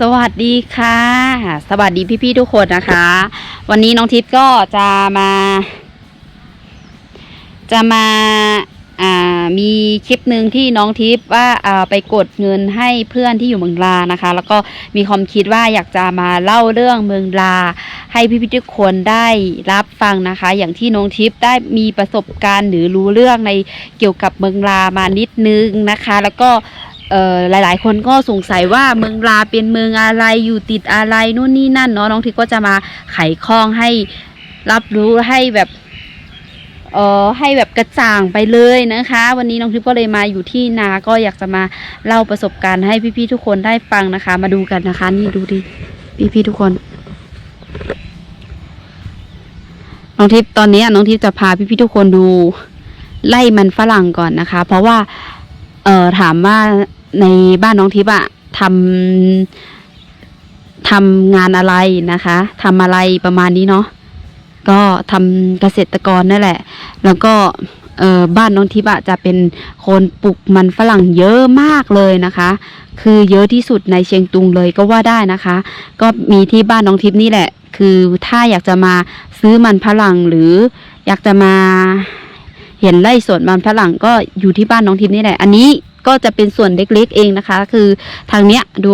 สวัสดีค่ะ สวัสดีพี่ๆทุกคนนะคะ วันนี้น้องทิพย์ก็จะมา จะมาอ่ามีคลิปหนึ่งที่น้องทิพย์ว่าอ่าไปกดเงินให้เพื่อนที่อยู่เมืองลานะคะ แล้วก็มีความคิดว่าอยากจะมาเล่าเรื่องเมืองลา ให้พี่ๆทุกคนได้รับฟังนะคะ อย่างที่น้องทิพย์ได้มีประสบการณ์หรือรู้เรื่องในเกี่ยวกับเมืองลามานิดนึงนะคะ แล้วก็ หลาย ๆ คนก็สงสัยว่าเมืองลาเป็นเมืองอะไรอยู่ติดอะไรนู่นนี่นั่นเนาะน้องทิพย์ก็จะมาไขข้องให้รับรู้ให้แบบเอ่อให้แบบกระจ่างไปเลยนะคะ วันนี้น้องทิพย์ก็เลยมาอยู่ที่นาก็อยากจะมาเล่าประสบการณ์ให้พี่ๆทุกคนได้ฟังนะคะ มาดูกันนะคะ นี่ดูดิพี่ๆทุกคนน้องทิพย์ตอนนี้น้องทิพย์จะพาพี่ๆทุกคนดูไล่มันฝรั่งก่อนนะคะ เพราะว่า เอ่อถามว่าในบ้านน้องทิพย์อะทำทำงานอะไรนะคะทำอะไรประมาณนี้เนาะก็ทำเกษตรกรนั่นแหละ แล้วก็เอ่อบ้านน้องทิพย์อะจะเป็นคนปลูกมันฝรั่งเยอะมากเลยนะคะ คือเยอะที่สุดในเชียงตุงเลยก็ว่าได้นะคะ ก็มีที่บ้านน้องทิพย์นี่แหละ คือถ้าอยากจะมาซื้อมันฝรั่งหรืออยากจะมา เห็นไร่สวนมันฝรั่งก็อยู่ที่บ้านน้องทิพย์นี่แหละ อันนี้ก็จะเป็นส่วนเล็กๆเองนะคะ คือทางเนี้ยดู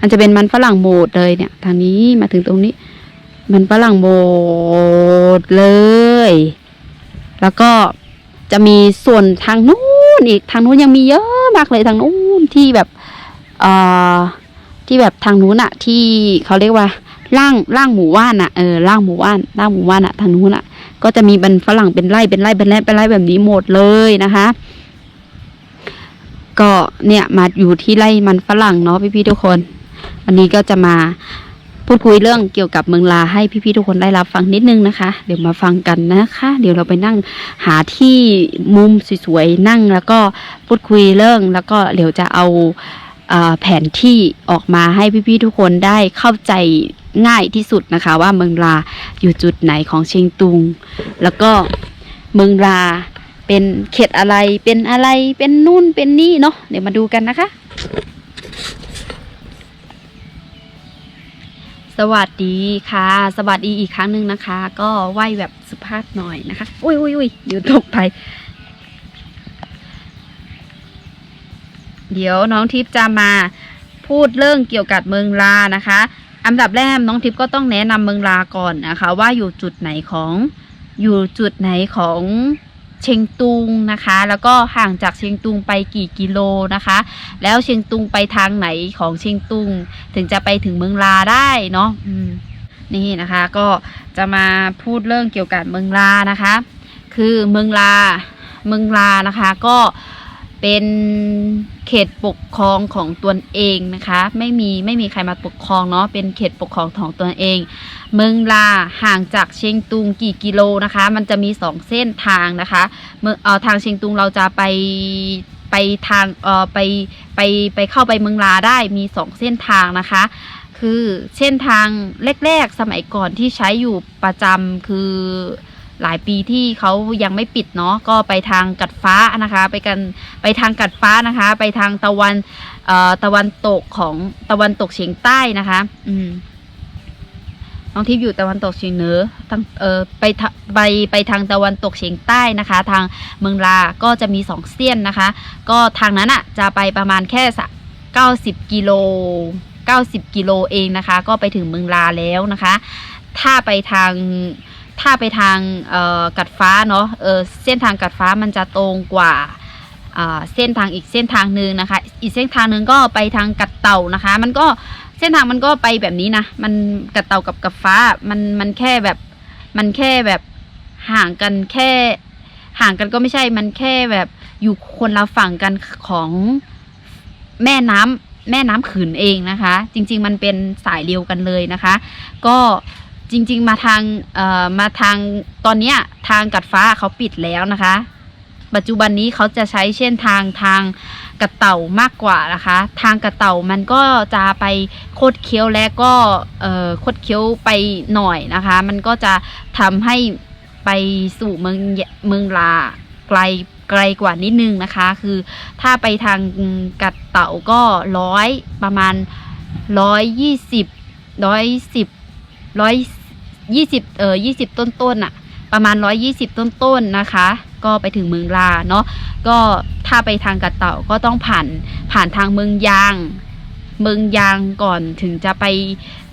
มันจะเป็นมันฝรั่งโหมดเลยเนี่ย ทางนี้มาถึงตรงนี้ มันฝรั่งโหมดเลย แล้วก็จะมีส่วนทางนู้นอีกทางนู้นยังมีเยอะมากเลยทางนู้นที่แบบเอ่อที่แบบทางนู้นอะที่เขาเรียกว่าล่างล่างหมู่ว่านอะเออล่างหมู่ว่านล่างหมู่ว่านอะทางนู้นอะ ก็จะมีเป็นฝรั่งเป็นไร่เป็นไร่เป็นไร่เป็นไร่แบบนี้หมดเลยนะคะ ก็เนี่ยมาอยู่ที่ไร่มันฝรั่งเนาะพี่ๆทุกคน วันนี้ก็จะมาพูดคุยเรื่องเกี่ยวกับเมืองลาให้พี่ๆทุกคนได้รับฟังนิดนึงนะคะ เดี๋ยวมาฟังกันนะคะ เดี๋ยวเราไปนั่งหาที่มุมสวยๆนั่งแล้วก็พูดคุยเรื่องแล้วก็เดี๋ยวจะเอาแผนที่ออกมาให้พี่ๆทุกคนได้เข้าใจ ง่ายที่สุดนะคะ ว่าเมืองลาอยู่จุดไหนของเชียงตุง แล้วก็เมืองราเป็นเขตอะไรเป็นอะไรเป็นนู่นเป็นนี่เนาะเดี๋ยวมาดูกันนะคะ สวัสดีค่ะ สวัสดีอีกครั้งหนึ่งนะคะ ก็ไหวแบบสุภาพหน่อยนะคะ อุ้ยอุ้ยอุ้ยเดี๋ยวตกไป เดี๋ยวน้องทิพย์จะมาพูดเรื่องเกี่ยวกับเมืองลานะคะ อันดับแรกน้องทิพย์ก็ต้องแนะนำเมืองลาก่อนนะคะ ว่าอยู่จุดไหนของอยู่จุดไหนของเชียงตุงนะคะ แล้วก็ห่างจากเชียงตุงไปกี่กิโลนะคะ แล้วเชียงตุงไปทางไหนของเชียงตุง ถึงจะไปถึงเมืองลาได้เนาะนี่นะคะก็จะมาพูดเรื่องเกี่ยวกับเมืองลานะคะ คือเมืองลาเมืองลานะคะก็เป็น เขตปกครองของตนเองนะคะ ไม่มีไม่มีใครมาปกครองเนาะเป็นเขตปกครองของตนเอง เมืองลาห่างจากเชียงตุงกี่กิโลนะคะ มันจะมีสองเส้นทางนะคะเมืองเออทางเชียงตุงเราจะไปไปทางเออไปไปไปเข้าไปเมืองลาได้มีสองเส้นทางนะคะคือเส้นทางแรก ๆ สมัยก่อนที่ใช้อยู่ประจำคือ หลายปีที่เขายังไม่ปิดเนาะก็ไปทางกัดฟ้านะคะ ไปกันไปทางกัดฟ้านะคะ ไปทางตะวันเอ่อตะวันตกของตะวันตกเฉียงใต้นะคะ อืมน้องทิพย์อยู่ตะวันตกเฉียงเหนือทางเออไปไปไปทางตะวันตกเฉียงใต้นะคะ ทางเมืองลาก็จะมีสองเส้นนะคะ ก็ทางนั้นอะจะไปประมาณแค่สะ90กิโล90กิโลเองนะคะ ก็ไปถึงเมืองลาแล้วนะคะ ถ้าไปทาง ถ้าไปทางกัดฟ้าเนาะเเส้นทางกัดฟ้ามันจะตรงกว่าเส้นทางอีกเส้นทางหนึ่งนะคะ อีกเส้นทางหนึ่งก็ไปทางกัดเต่านะคะ มันก็เส้นทางมันก็ไปแบบนี้นะ มันกับเต่ากับกับฟ้า มันมันแค่แบบ มันแค่แบบห่างกันแค่ ห่างกันก็ไม่ใช่ มันแค่แบบอยู่คนละฝั่งกันของแม่น้ำแม่น้ำขืนเองนะคะ จริง ๆ มันเป็นสายเดียวกันเลยนะคะ ก็ จริง ๆ มาทางเอ่อมาทางตอนเนี้ยทางกัดฟ้าเขาปิดแล้วนะคะ ปัจจุบันนี้เขาจะใช้เส้นทางทางกระเต่ามากกว่านะคะ ทางกระเต่ามันก็จะไปโคดเคี้ยวและก็เอ่อโคดเคี้ยวไปหน่อยนะคะ มันก็จะทำให้ไปสู่เมืองเมืองลาไกลไกลกว่านิดนึงนะคะ คือถ้าไปทางกัดเต่าก็ร้อยประมาณร้อยยี่สิบร้อยสิบร้อย ยี่สิบเออยี่สิบต้นๆน่ะประมาณร้อยยี่สิบต้นๆนะคะ ก็ไปถึงเมืองลาเนาะก็ถ้าไปทางกะเต่าก็ต้องผ่านผ่านทางเมืองยาง เมืองยางก่อนถึงจะไป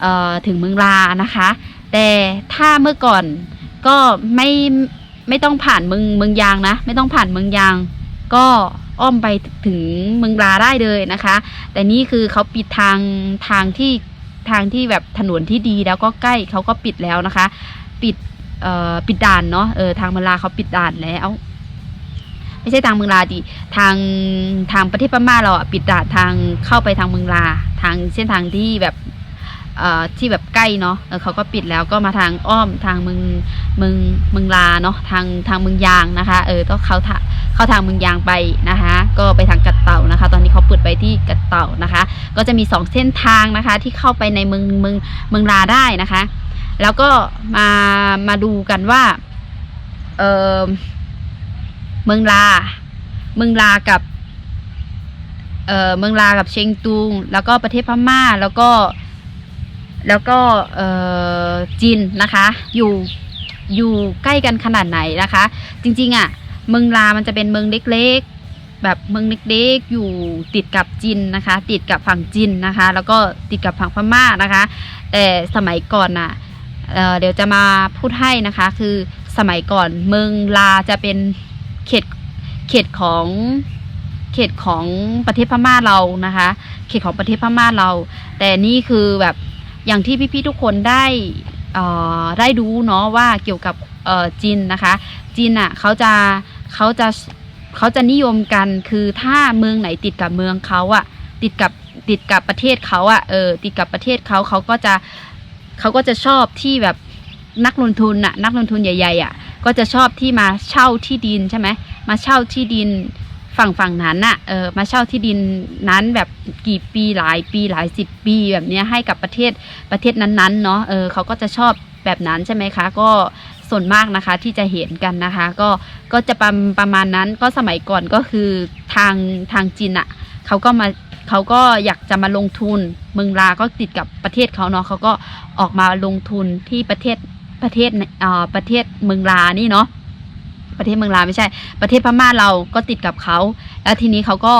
เอ่อถึงเมืองลานะคะ แต่ถ้าเมื่อก่อนก็ไม่ไม่ต้องผ่านเมืองเมืองยางนะ ไม่ต้องผ่านเมืองยาง ก็อ้อมไปถึงเมืองลาได้เลยนะคะ แต่นี่คือเขาปิดทางทางที่ ทางที่แบบถนนที่ดีแล้วก็ใกล้เขาก็ปิดแล้วนะคะ ปิดเอ่อปิดด่านเนาะเออทางเมืองลาเขาปิดด่านแล้ว ไม่ใช่ทางเมืองลาดิทางทางประเทศพม่าเราอะปิดด่านทางเข้าไปทางเมืองลา ทางเส้นทางที่แบบ ที่แบบใกล้เนาะเเขาก็ปิดแล้วก็มาทางอ้อมทางเมืองเมืองเมืองลาเนาะทางทางเมืองยางนะคะ เออต้องเขาทาเข้าทางเมืองยางไปนะคะ ก็ไปทางกัดเต่านะคะ ตอนนี้เขาเปิดไปที่กัดเต่านะคะ ก็จะมีสองเส้นทางนะคะ ที่เข้าไปในเมืองเมืองเมืองลาได้นะคะ แล้วก็มามาดูกันว่าเออเมืองลา เมืองลากับเออเมืองลากับเชียงตุง แล้วก็ประเทศพม่าแล้วก็ แล้วก็จีนนะคะ อยู่อยู่ใกล้กันขนาดไหนนะคะ จริงๆอะเมืองลามันจะเป็นเมืองเล็กๆ แบบเมืองเล็กๆ อยู่ติดกับจีนนะคะ ติดกับฝั่งจีนนะคะ แล้วก็ติดกับฝั่งพม่านะคะ แต่สมัยก่อนน่ะเเดี๋ยวจะมาพูดให้นะคะ คือสมัยก่อนเมืองลาจะเป็นเขตเขตของเขตของประเทศพม่าเรานะคะ เขตของประเทศพม่าเรา แต่นี่คือแบบ อย่างที่พี่ๆทุกคนได้ได้รู้เนาะว่าเกี่ยวกับจีนนะคะจีนอะเขาจะเขาจะเขาจะนิยมกันคือถ้าเมืองไหนติดกับเมืองเขาอะติดกับติดกับประเทศเขาอะเออติดกับประเทศเขาเขาก็จะเขาก็จะชอบที่แบบนักลงทุนอะนักลงทุนใหญ่ๆอะก็จะชอบที่มาเช่าที่ดินใช่ไหมมาเช่าที่ดิน ฝั่งฝั่งนั้นน่ะเออมาเช่าที่ดินนั้นแบบกี่ปีหลายปีหลายสิบปีแบบเนี้ยให้กับประเทศประเทศนั้นๆเนาะเออเขาก็จะชอบแบบนั้นใช่ไหมคะ ก็ส่วนมากนะคะที่จะเห็นกันนะคะ ก็ก็จะประประมาณนั้นก็สมัยก่อนก็คือทางทางจีนอะเขาก็มาเขาก็อยากจะมาลงทุนเมืองลาก็ติดกับประเทศเขาเนาะเขาก็ออกมาลงทุนที่ประเทศประเทศเอ่อประเทศเมืองลานี่เนาะ ประเทศเมืองลาวไม่ใช่ ประเทศพม่าเราก็ติดกับเขา แล้วทีนี้เขาก็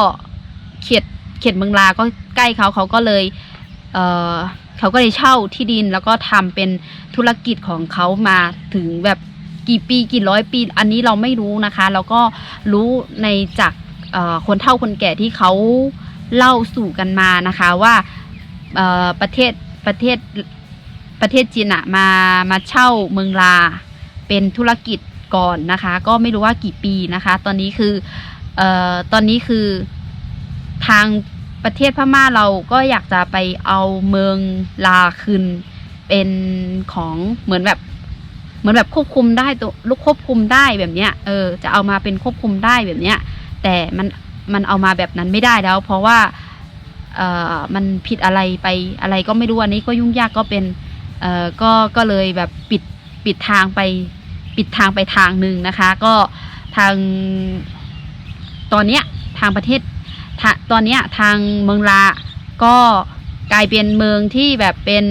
เขตเขตเมืองลาก็ใกล้เขาเขาก็เลยเออเขาก็เลยเช่าที่ดินแล้วก็ทำเป็นธุรกิจของเขามาถึงแบบกี่ปีกี่ร้อยปี อันนี้เราไม่รู้นะคะเราก็รู้ในจากคนเฒ่าคนแก่ที่เขาเล่าสู่กันมานะคะว่าประเทศประเทศประเทศจีนอะมามาเช่าเมืองลาเป็นธุรกิจ ก่อนนะคะ ก็ไม่รู้ว่ากี่ปีนะคะ ตอนนี้คือเอ่อตอนนี้คือทางประเทศพม่าเราก็อยากจะไปเอาเมืองลาคืนเป็นของเหมือนแบบเหมือนแบบควบคุมได้ตัวลูกควบคุมได้แบบเนี้ยเออจะเอามาเป็นควบคุมได้แบบเนี้ยแต่มันมันเอามาแบบนั้นไม่ได้แล้ว เพราะว่าเอ่อมันผิดอะไรไปอะไรก็ไม่รู้อันนี้ก็ยุ่งยากก็เป็นเอ่อก็ก็เลยแบบปิดปิดทางไป ปิดทางไปทางหนึ่งนะคะ ก็ทางตอนเนี้ยทางประเทศทาตอนเนี้ยทางเมืองลาก็กลายเป็นเมืองที่แบบเป็น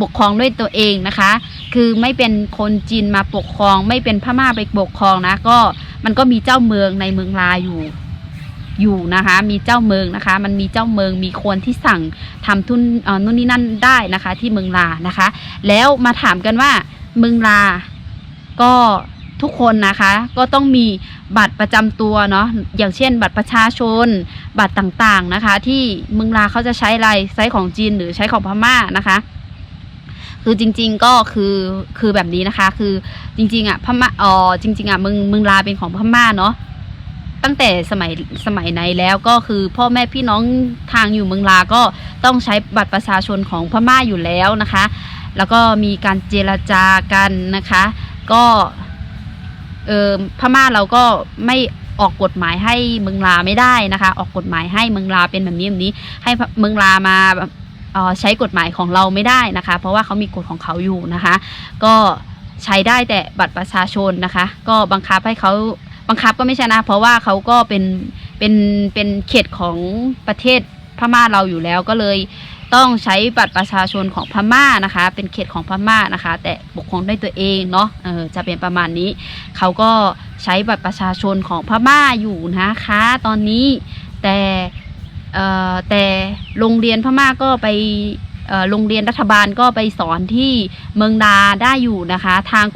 ปกครองด้วยตัวเองนะคะ คือไม่เป็นคนจีนมาปกครอง ไม่เป็นพม่าไปปกครองนะ ก็มันก็มีเจ้าเมืองในเมืองลาอยู่อยู่นะคะ มีเจ้าเมืองนะคะ มันมีเจ้าเมืองมีคนที่สั่งทำทุนเออนู่นนี่นั่นได้นะคะ ที่เมืองลานะคะ แล้วมาถามกันว่าเมืองลา ก็ทุกคนนะคะก็ต้องมีบัตรประจำตัวเนาะอย่างเช่น บัตรประชาชน บัตรต่างๆนะคะ ที่เมืองลาเขาจะใช้อะไรใช้ของจีนหรือใช้ของพม่านะคะ คือจริง ๆก็คือคือแบบนี้นะคะ คือจริงๆอะพม่าอ๋อจริง ๆอะเมืองเมืองลาเป็นของพม่าเนาะตั้งแต่สมัยสมัยไหนแล้วก็คือพ่อแม่พี่น้องทางอยู่เมืองลาก็ต้องใช้บัตรประชาชนของพม่าอยู่แล้วนะคะ แล้วก็มีการเจรจากันนะคะ ก็เออพม่าเราก็ไม่ออกกฎหมายให้เมืองลาไม่ได้นะคะ ออกกฎหมายให้เมืองลาเป็นแบบนี้แบบนี้ ให้เมืองลามาเออใช้กฎหมายของเราไม่ได้นะคะ เพราะว่าเขามีกฎของเขาอยู่นะคะ ก็ใช้ได้แต่บัตรประชาชนนะคะ ก็บังคับให้เขาบังคับก็ไม่ใช่นะ เพราะว่าเขาก็เป็นเป็นเป็นเขตของประเทศพม่าเราอยู่แล้วก็เลย ต้องใช้บัตรประชาชนของพม่านะคะ เป็นเขตของพม่านะคะ แต่ปกครองด้วยตัวเองเนาะเออจะเป็นประมาณนี้ เขาก็ใช้บัตรประชาชนของพม่าอยู่นะคะ ตอนนี้แต่เอ่อแต่โรงเรียนพม่าก็ไปโรงเรียนรัฐบาลก็ไปสอนที่เมืองดาได้อยู่นะคะ ทาง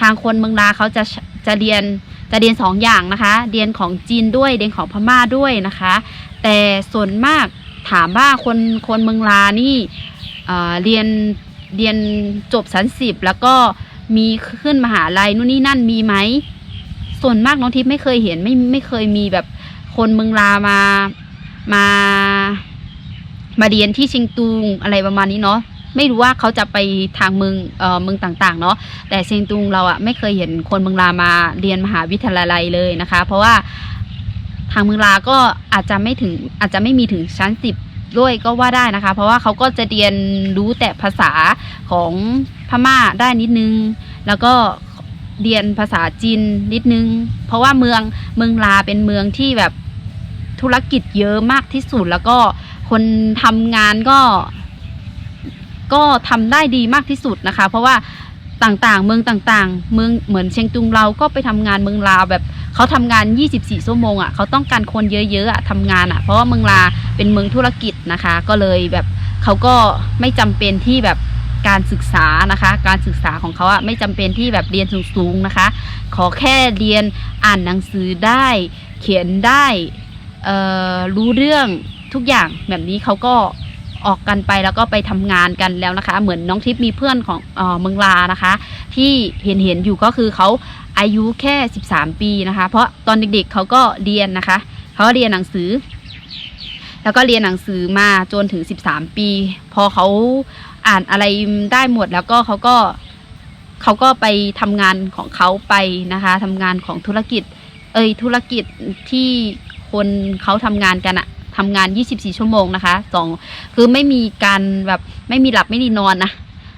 ทางคนเมืองดาเขาจะจะเรียนจะเรียนสองอย่างนะคะ เรียนของจีนด้วยเรียนของพม่าด้วยนะคะ แต่ส่วนมาก ถามว่าคนคนเมืองลานี่เรียนเรียนจบสันสิบแล้วก็มีขึ้นมหาลัยนู่นนี่นั่นมีไหมส่วนมากน้องทิพย์ไม่เคยเห็นไม่ไม่เคยมีแบบคนเมืองลามามา มาเรียนที่เชิงตุงอะไรประมาณนี้เนาะไม่รู้ว่าเขาจะไปทางเมืองเอ่อเมืองต่างๆ เนาะแต่เชียงตุงเราอะไม่เคยเห็นคนเมืองลามาเรียนมหาวิทยาลัยเลยนะคะ เพราะว่าางเมืองลาก็อาจจะไม่ถึงอาจจะไม่มีถึงชั้นสิบด้วยก็ว่าได้นะคะ เพราะว่าเขาก็จะเรียนรู้แต่ภาษาของพม่าได้นิดนึง แล้วก็เรียนภาษาจีนนิดนึง เพราะว่าเมืองเมืองลาเป็นเมืองที่แบบธุรกิจเยอะมากที่สุดแล้วก็คนทำงานก็ ก็ทำได้ดีมากที่สุดนะคะ เพราะว่า ต่างๆ เมืองต่างๆ เมืองเหมือนเชียงตุงเราก็ไปทำงานเมืองลาวแบบเขาทำงาน 24 ชั่วโมงอะ่ะเขาต้องการคนเยอะๆอะทำงานอะ่ะ เพราะว่าเมืองลาเป็นเมืองธุรกิจนะคะ ก็เลยแบบเขาก็ไม่จำเป็นที่แบบการศึกษานะคะ การศึกษาของเขาอะไม่จำเป็นที่แบบเรียนสูงๆนะคะ ขอแค่เรียนอ่านหนังสือได้ เขียนได้เอ่อรู้เรื่องทุกอย่างแบบนี้เขาก็ ออกกันไปแล้วก็ไปทำงานกันแล้วนะคะ เหมือนน้องทิพย์มีเพื่อนของเออเมืองลานะคะ ที่เห็นเห็นอยู่ก็คือเขาอายุแค่ 13 ปีนะคะ เพราะตอนเด็กๆเขาก็เรียนนะคะเขาก็เรียนหนังสือ แล้วก็เรียนหนังสือมาจนถึง 13 ปี พอเขาอ่านอะไรได้หมดแล้วก็เขาก็เขาก็ไปทำงานของเขาไปนะคะทำงานของธุรกิจ เอยธุรกิจที่คนเขาทำงานกันอะ ทำงาน 24 ชั่วโมงนะคะสองคือไม่มีการแบบไม่มีหลับไม่มีนอนนะ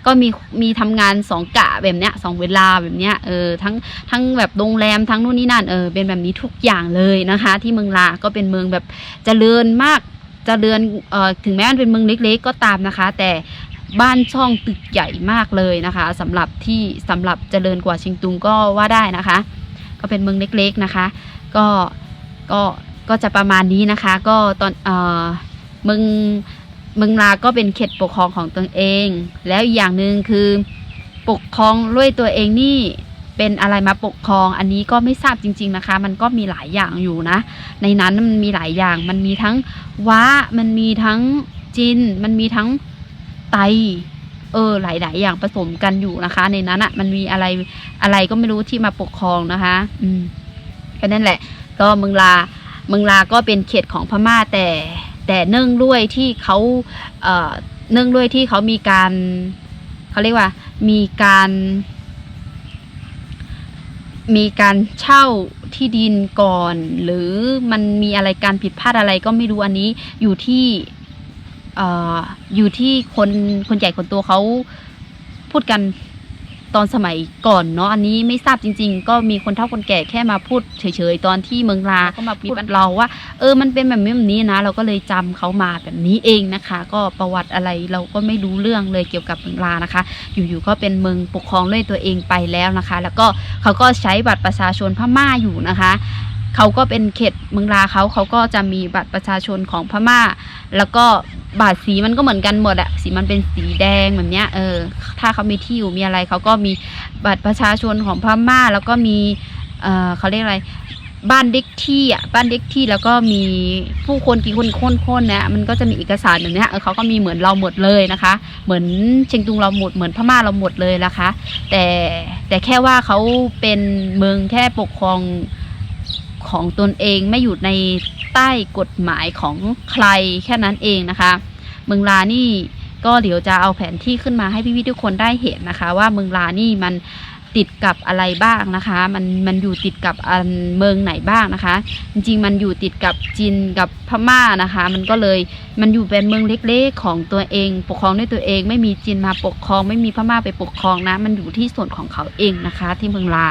ก็มีมีทำงานสองกะแบบเนี้ยสองเวลาแบบเนี้ยเออทั้งทั้งแบบโรงแรมทั้งนู่นนี่นั่นเออเป็นแบบนี้ทุกอย่างเลยนะคะ ที่เมืองลาก็เป็นเมืองแบบเจริญมากเจริญเอ่อถึงแม้มันเป็นเมืองเล็ก ๆ ก็ตามนะคะ แต่บ้านช่องตึกใหญ่มากเลยนะคะสำหรับที่สำหรับเจริญกว่าชียงตุงก็ว่าได้นะคะ ก็เป็นเมืองเล็กๆนะคะ ก็ก็ ก็จะประมาณนี้นะคะ ก็ตอนเอ่อมืองมืองลาก็เป็นเขตปกครองของตนเอง แล้วอีกอย่างหนึ่งคือปกครองด้วยตัวเองนี่เป็นอะไรมาปกครอง อันนี้ก็ไม่ทราบจริง ๆนะคะ มันก็มีหลายอย่างอยู่นะ ในนั้นมันมีหลายอย่าง มันมีทั้งว้ามันมีทั้งจิน มันมีทั้งไต เออ หลาย ๆ อย่างผสมกันอยู่นะคะ ในนั้นอะ่ะ มันมีอะไรอะไรก็ไม่รู้ที่มาปกครองนะคะ อืมก็นั่นแหละ ก็มืองลา เมืองลาก็เป็นเขตของพม่าแต่แต่เนื่องด้วยที่เขาเอ่อเนื่องด้วยที่เขามีการเขาเรียกว่ามีการมีการเช่าที่ดินก่อน หรือมันมีอะไรการผิดพลาดอะไรก็ไม่รู้อันนี้อยู่ที่เอ่ออยู่ที่คนคนใหญ่คนโตเขาพูดกัน ตอนสมัยก่อนเนาะอันนี้ไม่ทราบจริง ๆ ก็มีคนเฒ่าคนแก่แค่มาพูดเฉยๆตอนที่เมืองลาก็มาพูดเราว่า เออมันเป็นแบบนี้แบบนี้นะ เราก็เลยจำเขามาแบบนี้เองนะคะ ก็ประวัติอะไรเราก็ไม่รู้เรื่องเลยเกี่ยวกับเมืองลานะคะ อยู่ๆก็เป็นเมืองปกครองด้วยตัวเองไปแล้วนะคะ แล้วก็เขาก็ใช้บัตรประชาชนพม่าอยู่นะคะเขาก็เป็นเขตเมืองลาเขาเขาก็จะมีบัตรประชาชนของพม่า แล้วก็ บาทสีมันก็เหมือนกันหมดอะสีมันเป็นสีแดงแบบเนี้ย เออ ถ้าเขามีที่อยู่มีอะไรเขาก็มีบัตรประชาชนของพม่าแล้วก็มี เออเขาเรียกอะไร บ้านเด็กที่อะบ้านเด็กที่แล้วก็มีผู้คนกี่คนคนคนเนี่ยมันก็จะมีเอกสารแบบเนี้ยเออเขาก็มีเหมือนเราหมดเลยนะคะ เหมือนเชียงตุงเราหมดเหมือนพม่าเราหมดเลยนะคะ แต่แต่แค่ว่าเขาเป็นเมืองแค่ปกครอง ของตนเองไม่อยู่ในใต้กฎหมายของใครแค่นั้นเองนะคะ เมืองลานี่ก็เดี๋ยวจะเอาแผนที่ขึ้นมาให้พี่ๆทุกคนได้เห็นนะคะ ว่าเมืองลานี่มันติดกับอะไรบ้างนะคะ มันมันอยู่ติดกับอันเมืองไหนบ้างนะคะ จริงๆ มันอยู่ติดกับจีนกับพม่านะคะ มันก็เลยมันอยู่เป็นเมืองเล็กๆ ของตัวเอง ปกครองด้วยตัวเอง ไม่มีจีนมาปกครอง ไม่มีพม่าไปปกครองนะ มันอยู่ที่ส่วนของเขาเองนะคะ ที่เมืองลา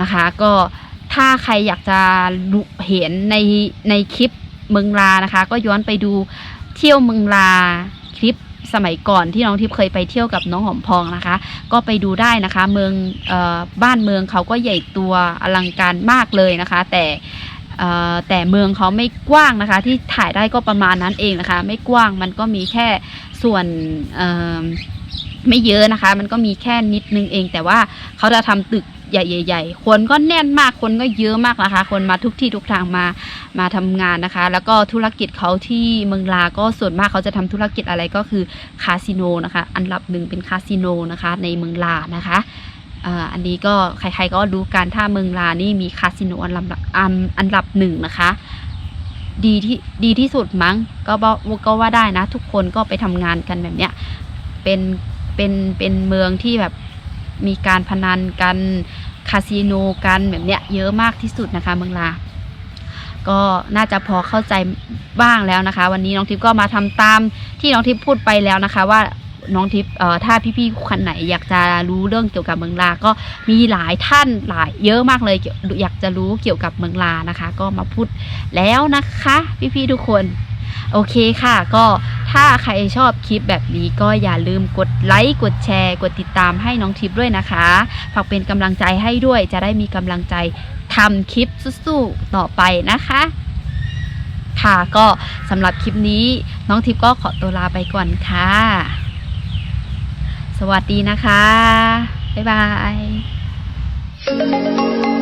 นะคะ ก็ ถ้าใครอยากจะเห็นในในคลิปเมืองลานะคะ ก็ย้อนไปดูเที่ยวเมืองลาคลิปสมัยก่อนที่น้องทิพย์เคยไปเที่ยวกับน้องหอมพองนะคะ ก็ไปดูได้นะคะ เมืองออบ้านเมืองเขาก็ใหญ่ตัวอลังการมากเลยนะคะ แต่แต่เมืองเขาไม่กว้างนะคะ ที่ถ่ายได้ก็ประมาณนั้นเองนะคะ ไม่กว้างมันก็มีแค่ส่วนไม่เยอะนะคะ มันก็มีแค่นิดนึงเอง แต่ว่าเขาจะทำตึก ใหญ่ๆ คนก็แน่นมาก คนก็เยอะมากนะคะ คนมาทุกที่ทุกทางมา มาทำงานนะคะ แล้วก็ธุรกิจเขาที่เมืองลา ก็ส่วนมากเขาจะทำธุรกิจอะไรก็คือคาสิโนนะคะ อันดับหนึ่งเป็นคาสิโนนะคะ ในเมืองลานะคะอันนี้ก็ใครๆก็รู้กันถ้าเมืองลานี่มีคาสิโนอันดับอันอันดับหนึ่งนะคะ ดีที่ดีที่สุดมั้งก็บอกก็ว่าได้นะ ทุกคนก็ไปทำงานกันแบบเนี้ยเป็นเป็นเป็นเมืองที่แบบ มีการพนันกันคาสิโนกันแบบเนี้ยเยอะมากที่สุดนะคะเมืองลา ก็น่าจะพอเข้าใจบ้างแล้วนะคะ วันนี้น้องทิพย์ก็มาทำตามที่น้องทิพย์พูดไปแล้วนะคะว่าน้องทิพย์เอ่อถ้าพี่ๆคนไหนอยากจะรู้เรื่องเกี่ยวกับเมืองลา ก็มีหลายท่านหลายเยอะมากเลยอยากจะรู้เกี่ยวกับเมืองลานะคะ ก็มาพูดแล้วนะคะ พี่ๆทุกคน โอเคค่ะ ก็ถ้าใครชอบคลิปแบบนี้ก็อย่าลืมกดไลค์กดแชร์ กดติดตามให้น้องทิพย์ด้วยนะคะฝากเป็นกำลังใจให้ด้วยจะได้มีกำลังใจทำคลิปสู้ๆต่อไปนะคะ ค่ะก็สำหรับคลิปนี้น้องทิพย์ก็ขอตัวลาไปก่อนค่ะ สวัสดีนะคะ บ๊ายบาย